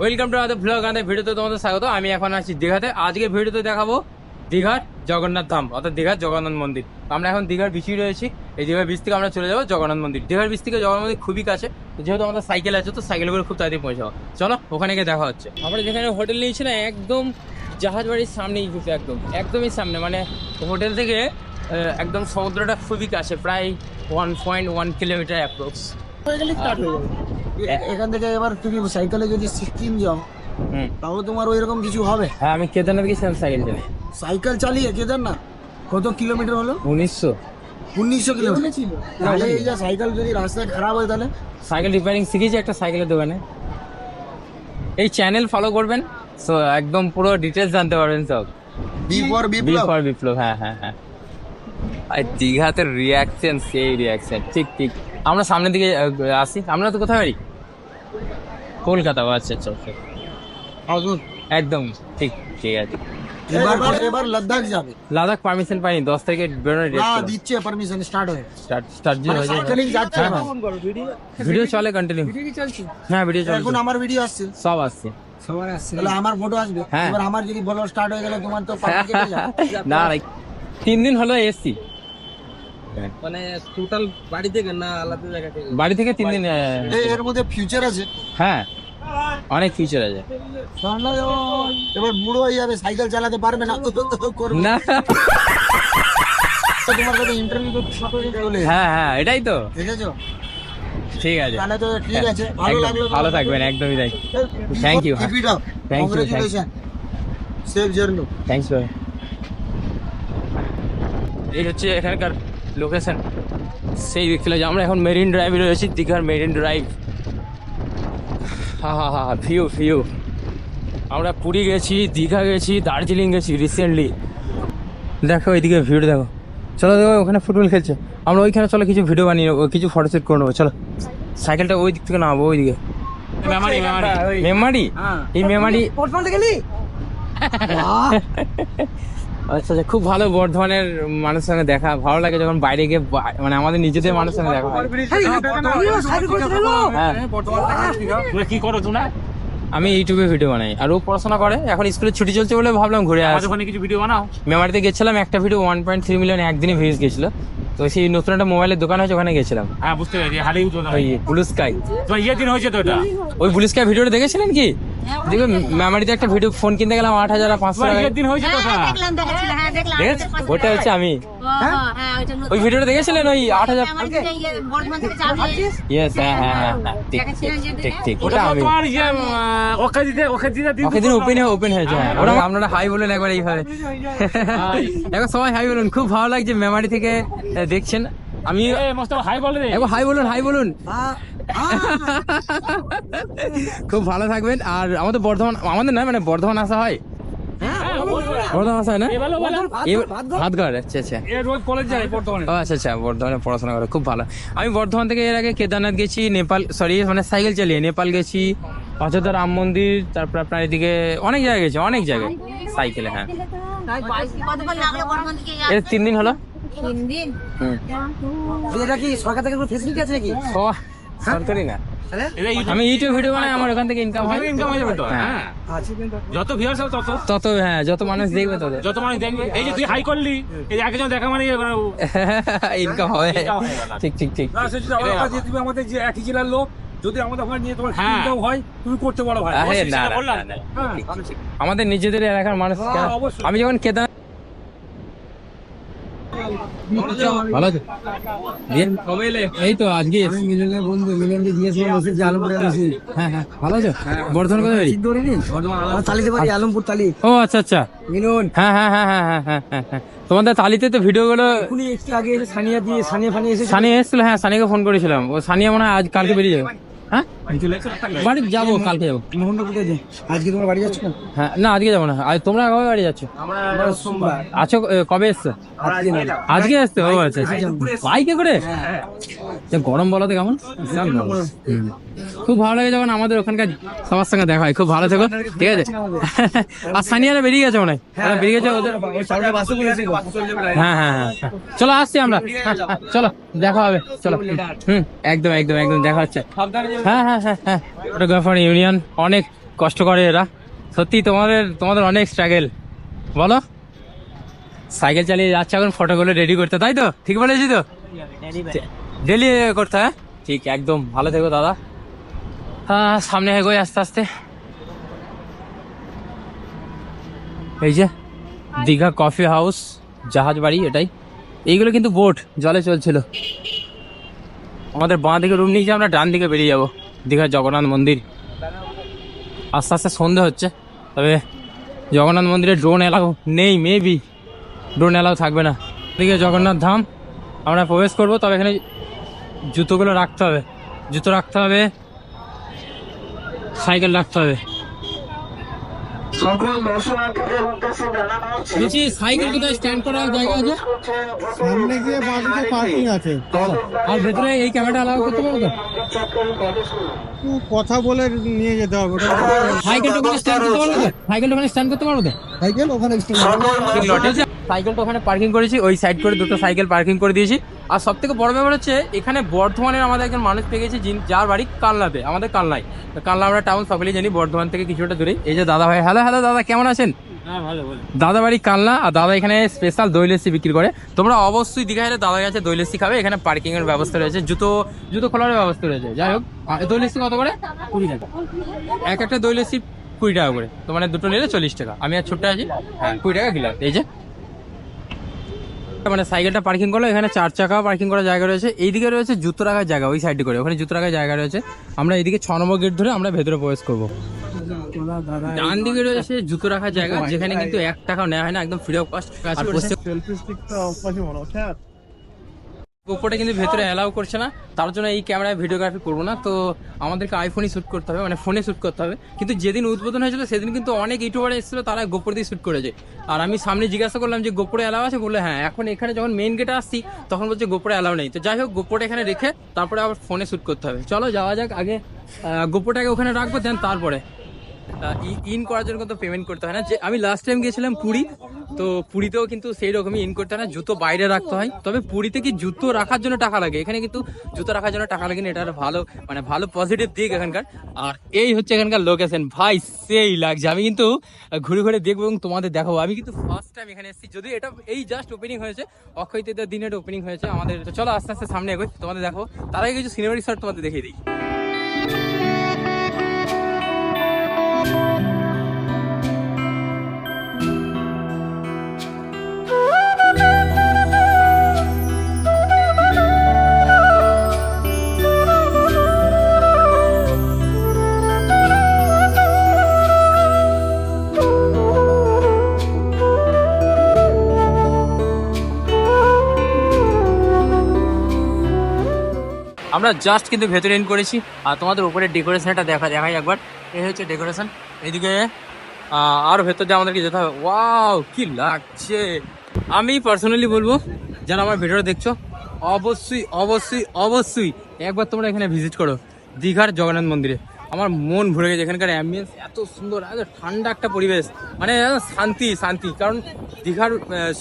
Welcome to আমাদের blog আমাদের ভিডিওতে তোমাদের স্বাগত। আমি এখন আছি দীঘাতে। আজকে ভিডিওতে দেখাবো দীঘার জগন্নাথ ধাম, অর্থাৎ দীঘার জগন্নাথ মন্দির। আমরা এখন দীঘার বিচই রয়েছি। এই দীঘার বিচ থেকে আমরা চলে যাব জগন্নাথ মন্দির। দীঘার বিচ থেকে জগন্নাথ মন্দির খুবই কাছে। যেহেতু আমাদের সাইকেল আছে, তো সাইকেল করে খুব তাড়াতাড়ি পৌঁছাবো। চলো, ওখানে গিয়ে দেখা হচ্ছে। আমরা যেখানে হোটেল নিয়েছিলাম একদম জাহাজ বাড়ির সামনেই কিন্তু একদম। একদমই সামনে। মানে হোটেল থেকে একদম সমুদ্রটা খুবই কাছে, প্রায় one point one kilometre approx এখান থেকে এবার তুমি সাইকেলে যদি সিকিম যাও হুম। তাও তোমার ওই রকম কিছু হবে। হ্যাঁ আমি কেদারনাথ গেছিলাম সাইকেল চালিয়ে সাইকেল চালিয়ে কেদারনাথ? কত কিলোমিটার হলো? উনিশশো। উনিশশো কিলোমিটার। তাহলে এই যে সাইকেল যদি রাস্তায় খারাপ হয় তাহলে? সাইকেল রিপেয়ারিং শিখেছি একটা সাইকেলের দোকানে। এই চ্যানেল ফলো করবেন সো একদম পুরো ডিটেলস জানতে পারবেন সব। B for B Biplab for Biplab হ্যাঁ হ্যাঁ হ্যাঁ। আর দীঘাতে রিয়াকশন সেই রিয়াকশন ঠিক ঠিক। আমরা সামনের দিকে আসি। আমরা তো কোথায় বাড়ি? কলকাতা আচ্ছা আচ্ছা একদম ঠিক ঠিক আছে। এবার এবার লাদাখ যাবে। লাদাখ পারমিশন পাইনি দশ তারিখে বেরোনোর ডেট দিচ্ছে পারমিশন স্টার্ট হয়ে। স্টার্ট স্টার্ট মানে হয়ে যায় যাচ্ছে হ্যাঁ, না ভিডিও চলে কন্টিনিউ হ্যাঁ ভিডিও চলে এখন আমার ভিডিও আসছে। সব আসছে। সবার আসছে। তাহলে আমার ফটো আসবে। হ্যাঁ। এবার আমার যদি বলো স্টার্ট হয়ে গেলে তোমার তো পার্টি কেটে যাবে। না না তিন দিন হলো এসছি। মানে টোটাল বাড়ি থেকে না আলাদা জায়গা থেকে বাড়ি থেকে তিন দিন এর মধ্যে ফিউচার আছে। হ্যাঁ। অনেক ফিচার আছে। এবার বুড়ো হয়ে যাবে সাইকেল চালাতে পারবে না। করবে। না। তোমার কাছে ইন্টারভিউ করতে হ্যাঁ হ্যাঁ এটাই তো। দেখেছ? ঠিক আছে। তাহলে তো ঠিক আছে ভালো লাগল ভালো থাকবেন একদমই তাই. Thank you, thank you. Congratulations. Safe journey. Thanks ভাই এই হচ্ছে এখানকার লোকেশন সেই দিক যে আমরা এখন মেরিন ড্রাইভে রয়েছি দীঘার মেরিন ড্রাইভ হা হা হা ভিউ ভিউ আমরা পুরী গেছি দীঘা গেছি দার্জিলিং গেছি রিসেন্টলি দেখো এইদিকে ভিউ দেখো। চলো দেখো ওখানে ফুটবল খেলছে। আমরা ওইখানে চলো কিছু ভিডিও বানিয়ে নেব কিছু ফটো সেট করে নেব চলো। সাইকেলটা ওই দিক থেকে নামাবো ওই দিকে মেমারি মেমারি এই মেমারি আচ্ছা আচ্ছা খুব ভালো বর্ধমানের মানুষের সঙ্গে দেখা। ভালো লাগে যখন বাইরে গিয়ে মানে আমাদের নিজেদের মানুষের সঙ্গে দেখা হয়। হ্যাঁ কি করো তোমরা? আমি ইউটিউবে ভিডিও বানাই। আর ও পড়াশোনা করে এখন স্কুলে ছুটি চলছে বলে ভাবলাম ঘুরে আসি। ওখানে কিছু ভিডিও বানাও। মেমারিতে গেছিলাম একটা video one point three million একদিনে ভিউজ গেছিল। তো সেই নতুন একটা মোবাইলের দোকান হয়েছে ওখানে গেছিলাম। হ্যাঁ বুঝতে পেরেছি হারিয়ে উঠো ওই ব্লু স্কাই তোমার ইয়ে দিন হয়েছে তো এটা? ওই ব্লু স্কাই ভিডিওটা দেখেছিলেন কি? দেখবে মেমারিতে একটা ভিডিও ফোন কিনতে গেলাম আট হাজার আর পাঁচশো টাকা। ইয়ের দিন হয়েছে তো হ্যাঁ, দেখলাম দেখাচ্ছিল, হ্যাঁ, ওটা হচ্ছে আমি। হ্যাঁ, ওইটা নতুন। ওই ভিডিওটা দেখেছিলেন ওই আট হাজার যেটা ইয়ে, ইয়েস হ্যাঁ হ্যাঁ হ্যাঁ হ্যাঁ, ঠিক ঠিক ঠিক ওটা ওটা আমি তোমার ইয়ে ওকে দিতে ওকে দিতে ওকে দিন ওপেন ওপেন হয়েছে হ্যাঁ ওরা আপনারা হাই বলেন একবার এইভাবে। এখন সবাই হাই বলুন খুব ভালো লাগছে মেমারি থেকে দেখছেন। আমি হাই বলে একবার হাই বলুন হাই বলুন। খুব ভালো থাকবেন। আর আমাদের বর্ধমান আমাদের নয় মানে বর্ধমান আসা হয়। বর্ধমান হয় না? আচ্ছা আচ্ছা এ রোজ কলেজ যায় বর্তমানে ও আচ্ছা আচ্ছা বর্ধমানে পড়াশোনা করে খুব ভালো। আমি বর্ধমান থেকে এর আগে কেদারনাথ গেছি নেপাল সরি মানে সাইকেল চালিয়ে নেপাল গেছি অযোধ্যা রাম মন্দির তারপর আপনার এদিকে অনেক জায়গায় গেছি অনেক জায়গায়। সাইকেলে হ্যাঁ। এর তিন দিন হলো। তিন দিন? হুম। এটা কি সরকার থেকে কোনো ফেসিলিটি আছে নাকি? সরকারি না। ইউটিউব আমি ইউটিউব ভিডিও বানাই আমার ওখান থেকে ইনকাম হয়। ইনকাম হয়ে যাবে তো হ্যাঁ। হ্যাঁ যত ভিউয়ার্স হবে তত। তত হ্যাঁ যত মানুষ দেখবে তত। যত মানুষ দেখবে। এই যে তুই হাই করলি এই যে একজন দেখা মানে ইনকাম হবে। ঠিক ঠিক ঠিক। আমাদের যে একই জেলার লোক যদি আমাদের ওখানে নিয়ে তোমার হ্যাঁ। ইনকাম হয় তুমি করতে পারো ভাই। আরে না না, বললাম। না, না। হ্যাঁ। আমাদের নিজেদের এলাকার মানুষ হ্যাঁ, আমি যখন কেদার তোমাদের তালিতে তো ভিডিও গুলো আগে সানিয়া দিয়ে সানিয়া ফানিয়া এসে এসেছিল হ্যাঁ সানিয়াকে ফোন করেছিলাম। ও সানিয়া মনে হয় আজ কালকে বেরিয়ে যাবে। হ্যাঁ? বাড়ি যাব কালকে যাব। আজকে তোমার বাড়ি যাচ্ছ হ্যাঁ না আজকে যাব না। আজ তোমরা কবে বাড়ি যাচ্ছ? আমরা আছো কবে এসছো? আজকে আসতে ও আচ্ছা আচ্ছা। বাইকে করে যা গরম বলো তো কেমন? হুম। খুব ভালো লাগে যখন আমাদের ওখানকার সবার সঙ্গে দেখা হয়। খুব ভালো থেকো। ঠিক আছে? আর সানিয়ারা বেরিয়ে গেছে মনে হয়? বেরিয়ে গেছে ওদের হ্যাঁ হ্যাঁ হ্যাঁ হ্যাঁ। চলো আসছি আমরা। হ্যাঁ, হ্যাঁ, চলো দেখা হবে। চলো। হুম একদম একদম একদম দেখা হচ্ছে। হ্যাঁ হ্যাঁ হ্যাঁ হ্যাঁ। ফটোগ্রাফার ইউনিয়ন অনেক কষ্ট করে এরা। সত্যি তোমাদের তোমাদের অনেক স্ট্রাগেল বলো। সাইকেল চালিয়ে যাচ্ছে এখন ফটোগুলো রেডি করতে তাই তো? ঠিক বলেছি তো? ডেলি করতে হ্যাঁ? ঠিক একদম। ভালো থেকো দাদা। হ্যাঁ সামনে এগোই আস্তে আস্তে। এই যে দীঘা কফি হাউস জাহাজ বাড়ি এটাই। এইগুলো কিন্তু বোট জলে চলছিল। আমাদের বাঁ দিকে রুম নিয়েছি আমরা ডান দিকে বেরিয়ে যাব দীঘার জগন্নাথ মন্দির। আস্তে আস্তে সন্ধে হচ্ছে তবে জগন্নাথ মন্দিরে ড্রোন এলাও নেই মেবি ড্রোন এলাও থাকবে না। এদিকে জগন্নাথ ধাম আমরা প্রবেশ করব তবে এখানে জুতোগুলো রাখতে হবে। জুতো রাখতে হবে। সাইকেল রাখতে হবে। বলছি সাইকেল কোথায়? স্ট্যান্ড করার জায়গা আছে? সামনে গিয়ে পার্কিং আছে। আর ভেতরে এই ক্যামেরাটা অ্যালাউ করতে পারব তো? কথা বলে নিয়ে যেতে হবে। সাইকেলটা ওখানে স্ট্যান্ড করতে পারব তো? সাইকেলটা ওখানে স্ট্যান্ড করতে পারব তো? সাইকেল ওখানে সাইকেলটা ওখানে পার্কিং করেছি ওই সাইড করে দুটো সাইকেল পার্কিং করে দিয়েছি। আর সব থেকে বড় ব্যাপার হচ্ছে এখানে বর্ধমানের আমাদের একজন মানুষ পেয়ে গেছি যিনি- যার বাড়ি কালনাতে আমাদের কালনায়। তো কালনা আমরা টাউন সকলেই জানি বর্ধমান থেকে কিছুটা দূরে। এই যে দাদা ভাই হ্যালো হ্যালো দাদা কেমন আছেন? দাদা বাড়ি কালনা আর দাদা এখানে স্পেশাল দই লস্যি বিক্রি করে। তোমরা অবশ্যই দীঘা এলে দাদার কাছে দই লস্যি খাবে এখানে পার্কিং এর ব্যবস্থা রয়েছে জুতো জুতো খোলার ব্যবস্থা রয়েছে। যাই হোক দই লস্যি কত করে? কুড়ি টাকা। এক একটা দই লস্যি কুড়ি টাকা করে। তো মানে দুটো নিলে চল্লিশ টাকা। আমি আর ছোট্ট আছি হ্যাঁ। কুড়ি টাকা গিলাস এই যে মানে সাইকেলটা পার্কিং করল, এখানে চার চাকা পার্কিং করার জায়গা রয়েছে। এইদিকে রয়েছে জুতো রাখার জায়গা, ওই সাইডে করে। ওখানে জুতো রাখার জায়গা রয়েছে। আমরা এদিকে ছ নম্বর গেট ধরে আমরা ভেতরে প্রবেশ করব। ডান দিকে রয়েছে জুতো রাখার জায়গা, যেখানে কিন্তু এক টাকা নেওয়া হয় না, একদম ফ্রি অফ কস্ট গোপোটা কিন্তু ভেতরে অ্যালাউ করছে না। তার জন্য এই ক্যামেরায় ভিডিওগ্রাফি করব না। তো আমাদেরকে আইফোনই শ্যুট করতে হবে মানে ফোনে শ্যুট করতে হবে। কিন্তু যেদিন উদ্বোধন হয়েছিল, সেদিন কিন্তু অনেক ইউটিউবার এসেছিল, তারা গোপর দিয়ে শ্যুট করেছে। আর আমি সামনে জিজ্ঞাসা করলাম যে গোপরে অ্যালাউ আছে? বলে হ্যাঁ এখন এখানে যখন মেন গেটে আসছি, তখন বলছে গোপরে অ্যালাউ নেই। তো যাই হোক গোপরটা এখানে রেখে তারপরে আবার ফোনে শ্যুট করতে হবে। চলো, যাওয়া যাক আগে। গোপোটাকে ওখানে রাখব দেন তারপরে। ইন করার জন্য কিন্তু পেমেন্ট করতে হয় না। যে, আমি লাস্ট টাইম গিয়েছিলাম পুরী তো পুরীতেও কিন্তু সেই রকমই ইন করতে হয় না জুতো বাইরে রাখতে হয়। তবে পুরীতে কি জুতো রাখার জন্য টাকা লাগে? এখানে কিন্তু জুতো রাখার জন্য টাকা লাগে না, এটা ভালো মানে ভালো পজিটিভ দিক এখানকার। আর এই হচ্ছে এখানকার লোকেশন ভাই, সেই লাগছে। আমি কিন্তু ঘুরে ঘুরে দেখব এবং তোমাদের দেখাবো। আমি কিন্তু ফার্স্ট টাইম এখানে এসেছি। যদি এটা, এই জাস্ট ওপেনিং হয়েছে, অক্ষয় তৃতীয়ার দিনের ওপেনিং হয়েছে আমাদের। চলো আস্তে আস্তে সামনে এগোই, তোমাদের দেখো তার আগে কিছু সিনেমাটিক শট তোমাদের দেখিয়ে দিই। আমরা জাস্ট কিন্তু ভেতরে ইন করেছি। আর তোমাদের উপরে ডেকোরেশনটা দেখা দেখাই একবার। এই হচ্ছে ডেকোরেশন এইদিকে আরও ভেতর দিয়ে আমাদেরকে যেতে হবে। ওয়াও কি লাগছে। আমি পার্সোনালি বলব, যারা আমার ভিডিওটা দেখছ, অবশ্যই অবশ্যই অবশ্যই একবার তোমরা এখানে ভিজিট করো। দীঘার জগন্নাথ মন্দিরে। আমার মন ভরে গেছে এখানকার অ্যাম্বিয়েন্স এত সুন্দর এত ঠান্ডা একটা পরিবেশ। মানে শান্তি শান্তি। কারণ দীঘার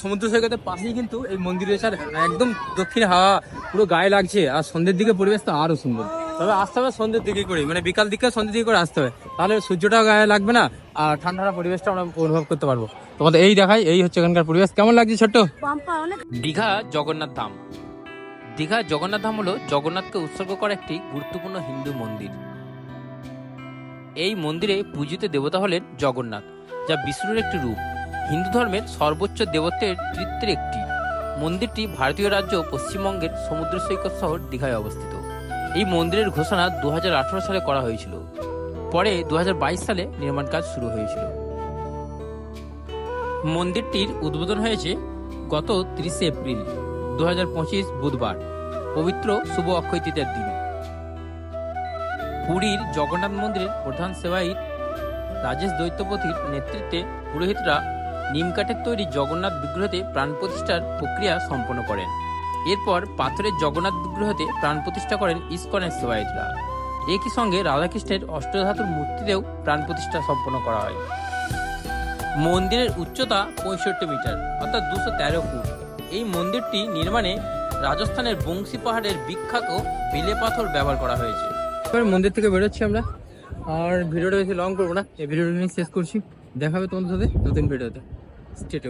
সমুদ্র সৈকতের পাশেই কিন্তু এই মন্দির রয়েছে আর একদম দক্ষিণে হাওয়া পুরো গায়ে লাগছে। আর সন্ধ্যের দিকে পরিবেশ তো আরও সুন্দর। তবে আসতে হবে সন্ধ্যের দিকে করে মানে বিকাল দিকে সন্ধ্যের দিকে করে আসতে হবে। তাহলে সূর্যটাও গায়ে লাগবে না আর ঠান্ডা পরিবেশটা আমরা অনুভব করতে পারব। তোমাদের এই দেখাই এই হচ্ছে এখানকার পরিবেশ। কেমন লাগছে ছোট্ট? দীঘা জগন্নাথ ধাম। দীঘা জগন্নাথ ধাম হলো জগন্নাথকে উৎসর্গ করা একটি গুরুত্বপূর্ণ হিন্দু মন্দির। এই মন্দিরে পূজিত দেবতা হলেন জগন্নাথ, যা বিষ্ণুর একটি রূপ। হিন্দু ধর্মের সর্বোচ্চ দেবত্বের তৃত্বের একটি। মন্দিরটি ভারতীয় রাজ্য পশ্চিমবঙ্গের সমুদ্র সৈকত শহর দীঘায় অবস্থিত। এই মন্দিরের ঘোষণা দু হাজার আঠারো সালে করা হয়েছিল। পরে দু হাজার বাইশ সালে নির্মাণ কাজ শুরু হয়েছিল। মন্দিরটির উদ্বোধন হয়েছে গত তিরিশে এপ্রিল দু হাজার পঁচিশ বুধবার, পবিত্র শুভ অক্ষয় তৃতীয়ার দিন। পুরীর জগন্নাথ মন্দিরের প্রধান সেবায়িত রাজেশ দৈত্যপতির নেতৃত্বে পুরোহিতরা নিমকাঠের তৈরি জগন্নাথ বিগ্রহতে প্রাণ প্রতিষ্ঠার প্রক্রিয়া সম্পন্ন করেন। এরপর পাথরের জগন্নাথ বিগ্রহতে প্রাণ প্রতিষ্ঠা করেন ইস্কনের সেবায়িতরা। একই সঙ্গে রাধাকৃষ্ণের অষ্টধাতুর মূর্তিতেও প্রাণ প্রতিষ্ঠা সম্পন্ন করা হয়। মন্দিরের উচ্চতা পঁয়ষট্টি মিটার, অর্থাৎ দুশো তেরো ফুট। এই মন্দিরটি নির্মাণে রাজস্থানের বংশী পাহাড়ের বিখ্যাত বেলে পাথর ব্যবহার করা হয়েছে। এবার মন্দির থেকে বেরোচ্ছি আমরা। আর ভিডিওটা বেশি লং করব না, এই ভিডিওটা নিয়ে শেষ করছি। দেখাবে তোমাদের সাথে নতুন ভিডিওতে। স্টেট